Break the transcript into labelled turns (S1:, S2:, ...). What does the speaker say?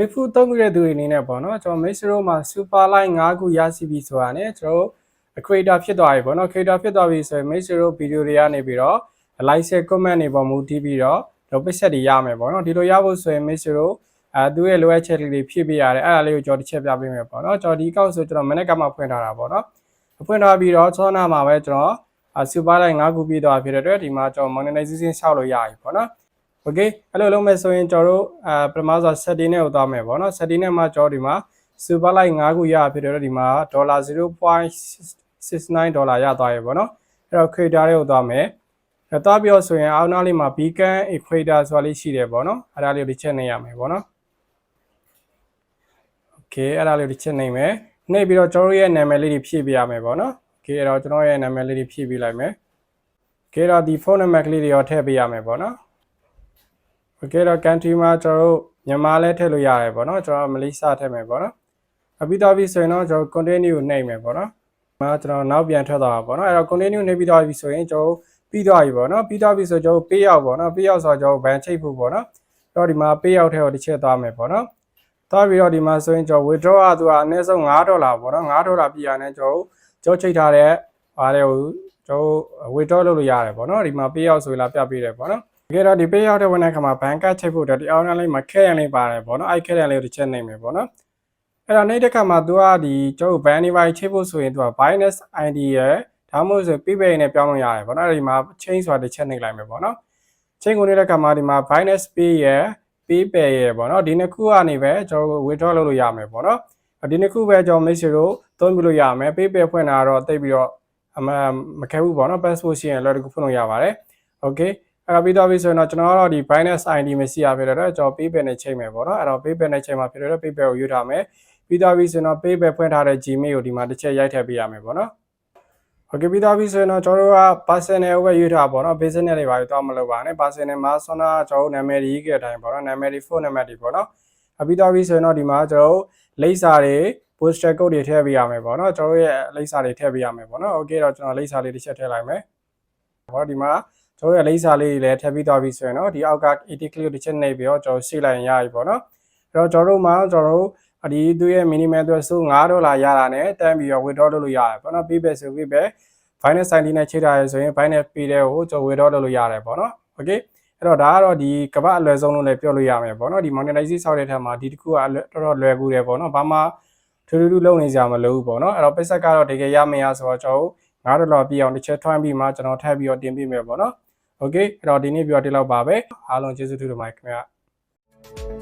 S1: ဝေဖူသုံးခုတဲ့သူတွေအနေနဲ့ပေါ့နော်ကျွန်တော် Mixro မှာ Super Light 5ခုရရှိပြီဆိုတာ ਨੇ ကျွန်တော် creator ဖြစ်သွားပြီပေါ့နော် creator ဖြစ်သွားပြီဆိုရင် Mixro video တွေကနေပြီးတော့ like share comment တွေပေါ်မူတည်ပြီးတော့တော့ pixel တွေရမယ်ပေါ့နော်ဒီလိုရဖို့ဆိုရင် Mixro အဲသူရဲ့လိုအပ်ချက်လေးတွေဖြည့်ပေးရတယ်အဲ့ဒါလေးကိုကျွန်တော်တစ်ချက်ပြပေးမယ်ပေါ့နော်ကျွန်တော်ဒီ account ဆိုကျွန်တော်မနေ့ကမှဖွင့်ထားတာပေါ့နော်ဖွင့်ထားပြီးတော့ချောနာမှာပဲကျွန်တော် super light 5ခုပြီးသွားဖြစ်တဲ့အတွက်ဒီမှာကျွန်တော် monetization ရှောက်လို့ရပြီပေါ့နော် okay အဲ့လိုလုပ်မယ်ဆိုရင်ကျွန်တော်တို့အဲပထမဆုံး setting နဲ့ကိုသွားမယ်ပေါ့နော် setting နဲ့မှာကျွန်တော်ဒီမှာ super light 5ခုရဖြစ်တဲ့အတွက်ဒီမှာ $0.69 ဒေါ်လာရသွားရေပေါ့နော်အဲ့တော့ creator တွေကိုသွားမယ်အဲ့တော့ပြီးတော့ဆိုရင်အောက်နားလေးမှာ beacon equator ဆိုတာလေးရှိတယ်ပေါ့နော်အဲ့ဒါလေးကိုတစ်ချက်နေရမယ်ပေါ့နော် okay အဲ့ဒါလေးကိုတစ်ချက်နေမယ်နှိပ်ပြီးတော့ကျွန်တော်ရဲ့နာမည်လေးတွေဖြည့်ပေးရမယ်ပေါ့နော် okay အဲ့တော့ကျွန်တော်ရဲ့နာမည်လေးတွေဖြည့်ပေးလိုက်မယ် okay တော့ဒီ phone number ကလေးတွေရောထည့်ပေးရမယ်ပေါ့နော် okay တော့ country မှာကျွန်တော်တို့မြန်မာလည်းထည့်လို့ရတယ်ပေါ့နော်ကျွန်တော်မလေးရှားထည့်မယ်ပေါ့နော်အပြီးတော့ပြီဆိုရင်တော့ကျွန်တော် continue ကိုနှိပ်မယ်ပေါ့နော်မှာကျွန်တော်နောက်ပြန်ထွက်သွားတာပေါ့နော်အဲ့တော့ continue နှိပ်ပြီးတော့ပြီဆိုရင်ကျွန်တော်ပြီးသွားပြီပေါ့နော်ပြီးသွားပြီဆိုကျွန်တော် pay out ပေါ့နော် pay out ဆိုတော့ကျွန်တော် ban ချိတ်ဖို့ပေါ့နော်အဲ့တော့ဒီမှာ pay out ထဲကိုတစ်ချက်သွားမယ်ပေါ့နော်သွားပြီးတော့ဒီမှာဆိုရင်ကျွန်တော် withdraw ကသူကအနည်းဆုံး9ဒေါ်လာပေါ့နော်9ဒေါ်လာပြရတဲ့ကျွန်တော်ကျွန်တော်ချိတ်ထားတဲ့အားတွေကိုကျွန်တော် withdraw လုပ်လို့ရတယ်ပေါ့နော်ဒီမှာ pay out ဆိုလာပြပေးတယ်ပေါ့နော် တကယ်တော့ဒီ pay out တဲ့ဝင်တဲ့ခါမှာ bank card ချိတ်ဖို့တော့ဒီ online လေးမှာခဲရန်လေးပါတယ်ပေါ့နော်အဲ့ခဲရန်လေးကိုတစ်ချက်နှိပ်မယ်ပေါ့နော်အဲ့တော့နေ့တစ်ခါမှာသူကဒီကျွန်တော် ban နေပါချိတ်ဖို့ဆိုရင်သူက Binance ID ရဲ့ဒါမှမဟုတ်ဆို PayPal နဲ့ပြောင်းလို့ရတယ်ပေါ့နော်အဲ့ဒီမှာ chain ဆိုတာတစ်ချက်နှိပ်လိုက်မယ်ပေါ့နော် chain ကိုနေတဲ့ခါမှာဒီမှာ Binance Pay ရဲ့ PayPal ရဲ့ပေါ့နော်ဒီနှစ်ခုကနေပဲကျွန်တော် withdraw လုပ်လို့ရမယ်ပေါ့နော်ဒီနှစ်ခုပဲကျွန်တော် make sure လို့သုံးပြလို့ရမယ် PayPal ဖွင့်တာတော့တိတ်ပြီးတော့အမမခဲဘူးပေါ့နော် passport ရှိရင်လည်းတကူဖွင့်လို့ရပါတယ် okay အဲ့တော့ပြီးတော့ပြီဆိုရင်တော့ကျွန်တော်ကတော့ဒီ Binance ID မရှိရဖြစ်တော့ကျွန်တော် PayPal နဲ့ချိန်မယ်ပေါ့နော်အဲ့တော့ PayPal နဲ့ချိန်မှာဖြစ်တော့ PayPal ကိုယူထားမယ်ပြီးတော့ပြီဆိုရင်တော့ PayPal ဖွင့်ထားတဲ့ Gmail ကိုဒီမှာတစ်ချက်ရိုက်ထည့်ပေးရမယ်ပေါ့နော် okay ပြီးတော့ပြီဆိုရင်တော့ကျွန်တော်တို့က personal ကိုပဲယူထားပါတော့ business တွေပါတော့မလုပ်ပါနဲ့ personal မှာဆွမ်းနာကျွန်တော်တို့နာမည်ကြီးခဲ့တဲ့အတိုင်းပေါ့နော်နာမည်ဒီ phone number တွေပေါ့နော်အပြီးတော့ပြီဆိုရင်တော့ဒီမှာကျွန်တော်တို့လိပ်စာတွေ poster code တွေထည့်ပေးရမယ်ပေါ့နော်ကျွန်တော်တို့ရဲ့လိပ်စာတွေထည့်ပေးရမယ်ပေါ့နော် okay တော့ကျွန်တော်လိပ်စာလေးတစ်ချက်ထည့်လိုက်မယ်ဟောဒီမှာ ကျွန်တော်ရဲ့လိပ်စာလေးတွေလည်းထည့်ပြီးသွားပြီဆိုရင်တော့ဒီအောက်က80 click တစ်ချက်နှိပ်ပြီးတော့ကျွန်တော်ရှေ့လိုက်ရင်ရပြီပေါ့နော်အဲ့တော့ကျွန်တော်တို့မှာကျွန်တော်တို့ဒီသူရဲ့ minimum အတွက်ဆို9ဒေါ်လာရတာနဲ့တန်းပြီးတော့ withdraw လုပ်လို့ရတယ်ပေါ့နော် PayPal ဆို PayPal Binance ID နဲ့ချိန်ထားရဆိုရင် Binance Pay တဲ့ကိုကျွန်တော် withdraw လုပ်လို့ရတယ်ပေါ့နော် okay အဲ့တော့ဒါကတော့ဒီကမ္ဘာအလွယ်ဆုံးလို့လည်းပြောလို့ရမယ်ပေါ့နော်ဒီ monetization ဆောက်တဲ့ထက်မှာဒီတစ်ခုကတော်တော်လွယ်ကူတယ်ပေါ့နော်ဘာမှထူးထူးထူးလုပ်နေကြမလို့ဘူးပေါ့နော်အဲ့တော့ပိတ်ဆက်ကတော့တကယ်ရမရဆိုတော့ကျွန်တော်9ဒေါ်လာပြည့်အောင်တစ်ချက်ထွန်းပြီးမှကျွန်တော်ထပ်ပြီးတော့တင်ပြမယ်ပေါ့နော် okay အဲ့တော့ဒီနေ့ပြောဒီလောက်ပါပဲအားလုံးကျေးဇူးတင်ပါတယ်ခင်ဗျာ